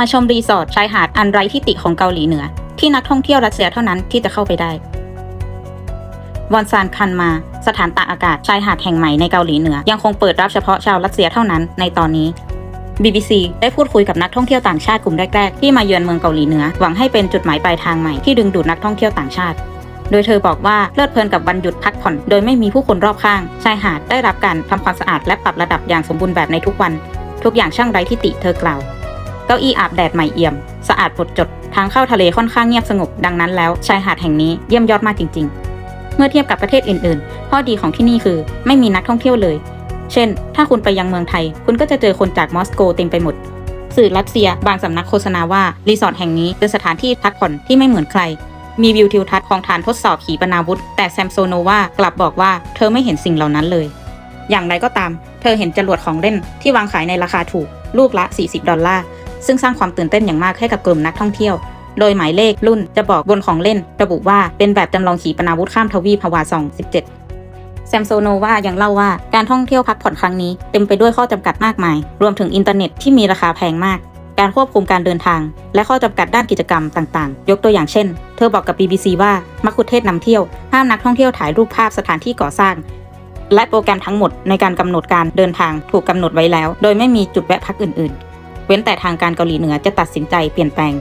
มาชมรีสอร์ทชายหาดอันไร้ที่ติของเกาหลีเหนือ ที่นักท่องเที่ยวรัสเซียเท่านั้นที่จะเข้าไปได้วอนซานคันมา สถานตากอากาศชายหาดแห่งใหม่ในเกาหลีเหนือ ยังคงเปิดรับเฉพาะชาวรัสเซียเท่านั้นในตอนนี้ BBC ได้พูดคุยกับนักท่องเที่ยวต่างชาติกลุ่มแรก ๆ ที่มาเยือนเมืองเกาหลีเหนือ หวังให้เป็นจุดหมายปลายทางใหม่ที่ดึงดูดนักท่องเที่ยวต่างชาติ โดยเธอบอกว่าเพลิดเพลินกับวันหยุดพักผ่อน โดยไม่มีผู้คนรอบข้าง ชายหาดได้รับการทำความสะอาดและปรับระดับอย่างสมบูรณ์แบบในทุกวัน ทุกอย่างช่างไร้ที่ติเธอกล่าว เก้าอี้อาบแดดใหม่เอี่ยม สะอาดหมดจด ทางเข้าทะเลค่อนข้างเงียบสงบ ดังนั้นแล้วชายหาดแห่งนี้เยี่ยมยอดมากจริง ๆ เมื่อเทียบกับประเทศอื่นๆ ข้อดีของที่นี่คือไม่มีนักท่องเที่ยวเลย เช่น ถ้าคุณไปยังเมืองไทย คุณก็จะเจอคนจากมอสโกเต็มไปหมด สื่อรัสเซีย บางสำนักโฆษณาว่ารีสอร์ทแห่งนี้เป็นสถานที่พักผ่อนที่ไม่เหมือนใคร มีวิวทิวทัศน์ของฐานทดสอบขีปนาวุธ แต่แซมโซโนวากลับบอกว่าเธอไม่เห็นสิ่งเหล่านั้นเลย อย่างไรก็ตาม เธอเห็นจรวดของเล่นที่วางขายในราคาถูกลูกละ 40 ดอลลาร์ ซึ่งสร้างความตื่นเต้นอย่างมากให้กับกลุ่มนักท่องเที่ยว โดยหมายเลขรุ่นจะบอกบนของเล่น ระบุว่าเป็นแบบจำลองขีปนาวุธข้ามทวีปฮาวาซอง17แซมโซโนวายังเล่าว่าการท่องเที่ยวพักผ่อนครั้งนี้เต็มไปด้วยข้อจำกัดมากมาย รวมถึงอินเทอร์เน็ตที่มีราคาแพงมากการควบคุมการเดินทาง และข้อจำกัดด้านกิจกรรมต่างๆ ยกตัวอย่างเช่น เธอบอกกับ BBC ว่ามักคุเทศนำเที่ยวห้ามนักท่องเที่ยวถ่ายรูปภาพสถานที่ก่อสร้าง และโปรแกรมทั้งหมดในการกำหนดการเดินทางถูกกำหนดไว้แล้ว โดยไม่มีจุดแวะพักอื่น ๆ เว้นแต่ทางการเกาหลีเหนือจะตัดสินใจเปลี่ยนแปลง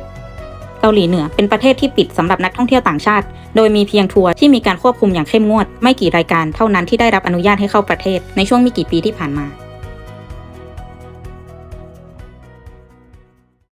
เกาหลีเหนือเป็นประเทศที่ปิดสำหรับนักท่องเที่ยวต่างชาติ โดยมีเพียงทัวร์ที่มีการควบคุมอย่างเข้มงวด ไม่กี่รายการเท่านั้นที่ได้รับอนุญาตให้เข้าประเทศในช่วงไม่กี่ปีที่ผ่านมา